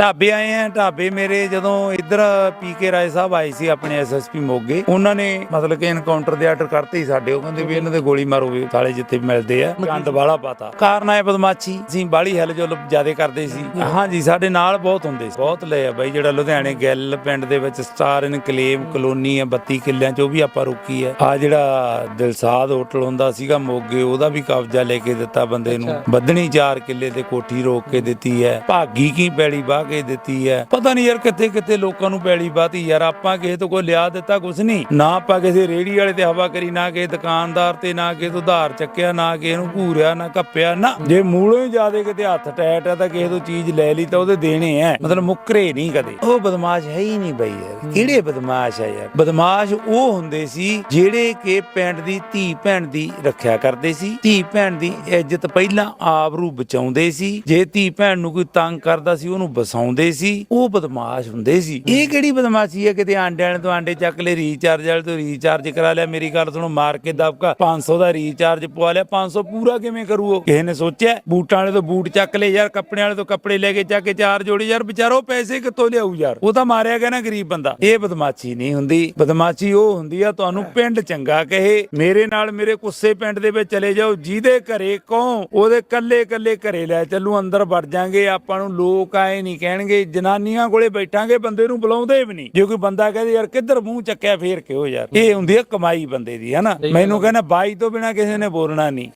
ਢਾਬੇ ਆਏ ਆ ਢਾਬੇ ਮੇਰੇ ਜਦੋਂ ਇੱਧਰ ਪੀਕੇ ਰਾਏ ਸਾਹਿਬ ਆਏ ਸੀ ਆਪਣੇ ਐਸਐਸਪੀ ਮੋਗੇ ਉਹਨਾਂ ਨੇ ਮਤਲਬ ਕਿ ਐਨਕਾਊਂਟਰ ਦੇ ਆਰਡਰ ਕਰਤੇ ਹੀ ਸਾਡੇ ਉਹ ਕਹਿੰਦੇ ਵੀ ਇਹਨਾਂ ਦੇ ਗੋਲੀ ਮਾਰੋ ਵੀ ਸਾਲੇ ਜਿੱਥੇ ਵੀ ਮਿਲਦੇ ਆ ਗੰਦ ਵਾਲਾ ਪਾਤਾ। ਕਾਰਨ ਆਏ ਬਦਮਾਸ਼ੀ ਅਸੀਂ ਬਾਲੀ ਹੈਲ ਜੋ ਜਿਆਦੇ ਕਰਦੇ ਸੀ। ਹਾਂਜੀ ਸਾਡੇ ਨਾਲ ਬਹੁਤ ਹੁੰਦੇ ਸੀ। ਬਹੁਤ ਲਏ ਆ ਬਾਈ ਜਿਹੜਾ ਲੁਧਿਆਣੇ ਗਿੱਲ ਪਿੰਡ ਦੇ ਵਿੱਚ ਸਟਾਰ ਇਨਕਲੇਵ ਕਲੋਨੀ ਆ 32 ਕਿੱਲਿਆਂ ਚ ਉਹ ਵੀ ਆਪਾਂ ਰੋਕੀ ਆ। ਆ ਜਿਹੜਾ ਦਿਲਸਾਦ ਹੋਟਲ ਹੁੰਦਾ ਸੀਗਾ ਮੋਗੇ ਉਹਦਾ ਵੀ ਕਬਜ਼ਾ ਲੈ ਕੇ ਦਿੱਤਾ ਬੰਦੇ ਨੂੰ। ਬੱਦਣੀ 4 ਕਿੱਲੇ ਤੇ ਕੋਠੀ ਰੋਕ ਕੇ ਦਿੱਤੀ ਹੈ ਭਾਗੀ ਕੀ ਪੈਲੀ ਬਾਹ ਕੇ ਦਿੱਤੀ ਹੈ। ਪਤਾ ਨਹੀਂ ਯਾਰ ਕਿੱਥੇ ਕਿੱਥੇ ਲੋਕਾਂ ਨੂੰ ਪੈਲੀ ਬਾਤੀ। ਯਾਰ ਆਪਾਂ ਕਿਸੇ ਤੋਂ ਕੋਈ ਲਿਆ ਦਿੱਤਾ ਕੁਛ ਨਹੀਂ। ਨਾ ਆਪਾਂ ਕਿਸੇ ਰੇੜੀ ਵਾਲੇ ਤੇ ਹਵਾ ਕਰੀ, ਨਾ ਕਿਸੇ ਦੁਕਾਨਦਾਰ ਤੇ, ਨਾ ਕਿਸੇ ਤੋਂ ਉਧਾਰ ਚੱਕਿਆ, ਨਾ ਕਿਸੇ ਨੂੰ ਘੂਰਿਆ, ਨਾ ਕੱਪਿਆ, ਨਾ। ਜੇ ਮੂਲੋਂ ਹੀ ਜਿਆਦੇ ਕਿਤੇ ਹੱਥ ਟੈਟ ਹੈ ਤਾਂ ਕਿਸੇ ਤੋਂ ਚੀਜ਼ ਲੈ ਲਈ ਤਾਂ ਉਹਦੇ ਦੇਣੇ ਐ। ਮਤਲਬ ਮੁੱਕਰੇ ਨਹੀਂ ਕਦੇ। ਉਹ ਬਦਮਾਸ਼ ਹੈ ਹੀ ਨਹੀਂ ਬਈ ਯਾਰ। ਕਿਹੜੇ ਬਦਮਾਸ਼ ਹੈ ਯਾਰ? ਬਦਮਾਸ਼ ਉਹ ਹੁੰਦੇ ਸੀ ਜਿਹੜੇ ਕਿ ਪਿੰਡ ਦੀ, ਧੀ ਭੈਣ ਦੀ ਰੱਖਿਆ ਕਰਦੇ ਸੀ। ਧੀ ਭੈਣ ਦੀ ਇੱਜ਼ਤ ਪਹਿਲਾਂ ਆਬਰੂ ਬਚਾਉਂਦੇ ਸੀ। ਜੇ ਧੀ ਭੈਣ ਨੂੰ ਕੋਈ ਤੰਗ ਕਰਦਾ ਸੀ, ਉਹਨੂੰ ਬਸਾਉਂਦੇ ਸੀ ਉਹ ਬਦਮਾਸ਼ ਹੁੰਦੇ ਸੀ। ਇਹ ਕਿਹੜੀ ਬਦਮਾਸ਼ੀ ਹੈ? ਕਿਤੇ ਆਂਡੇ ਵਾਲੇ ਤੋਂ ਆਂਡੇ ਚੱਕ ਲੈ ਰੀਚਾਰਜ ਵਾਲੇ ਤੋਂ ਰੀਚਾਰਜ ਕਰਾ ਲਿਆ। ਮੇਰੀ ਗੱਲ ਸੁਣੋ ਮਾਰ ਕੇ ਦਬਕਾ 500 ਦਾ ਰੀਚਾਰਜ ਪਵਾ ਲਿਆ। 500 ਪੂਰਾ ਕਿਵੇਂ ਕਰੂ ਉਹ? ਕਿਸੇ ਨੇ ਸੋਚਿਆ ਬੂਟਾਂ ਵਾਲੇ ਤੋਂ ਬੂਟ ਚੱਕ ਲਏ ਯਾਰ ਕੱਪੜੇ ਵਾਲੇ ਤੋਂ ਕੱਪੜੇ ਲੈ ਕੇ ਚੱਕ ਕੇ ਚਾਰ ਜੋੜੀ। ਯਾਰ ਵਿਚਾਰੋ ਪੈਸੇ ਕਿੱਥੋਂ ਲਿਆਊ ਯਾਰ? ਉਹ ਤਾਂ ਮਾਰਿਆ ਗਿਆ ਨਾ ਗਰੀਬ ਬੰਦਾ। ਇਹ ਬਦਮਾਸ਼ੀ ਨਹੀਂ ਹੁੰਦੀ। ਬਦਮਾਸ਼ੀ ਉਹ ਹੁੰਦੀ ਆ ਤੁਹਾਨੂੰ ਪਿੰਡ ਚੰਗਾ ਕਹੇ ਮੇਰੇ ਨਾਲ ਮੇਰੇ ਕੁੱਸੇ ਪਿੰਡ ਦੇ ਵਿੱਚ ਚਲੇ ਜਾਓ ਜਿਹਦੇ ਘਰੇ ਕਹੋ ਉਹਦੇ ਕੱਲੇ ਕੱਲੇ ਘਰੇ ਲੈ ਚੱਲੂ ਅੰਦਰ ਵੜ ਜਾਾਂਗੇ ਆਪਾਂ ਨੂੰ ਲੋਕ ਆਏ ਨਹੀਂ ਕਹਿਣਗੇ ਜਨਾਨੀਆਂ ਕੋਲੇ ਬੈਠਾਂਗੇ ਬੰਦੇ ਨੂੰ ਬੁਲਾਉਂਦੇ ਵੀ ਨਹੀਂ। ਜੇ ਕੋਈ ਬੰਦਾ ਕਹੇ ਯਾਰ ਕਿੱਧਰ ਮੂੰਹ ਚੱਕਿਆ ਫੇਰ ਕਿਉਂ ਯਾਰ? ਇਹ ਹੁੰਦੀ ਆ ਕਮਾਈ ਬੰਦੇ ਦੀ ਹਨਾ? ਮੈਨੂੰ ਕਹਿੰਦਾ ਬਾਈ ਤੋਂ ਬਿਨਾ ਕਿਸੇ ਨੇ ਬੋਲਣਾ ਨਹੀਂ।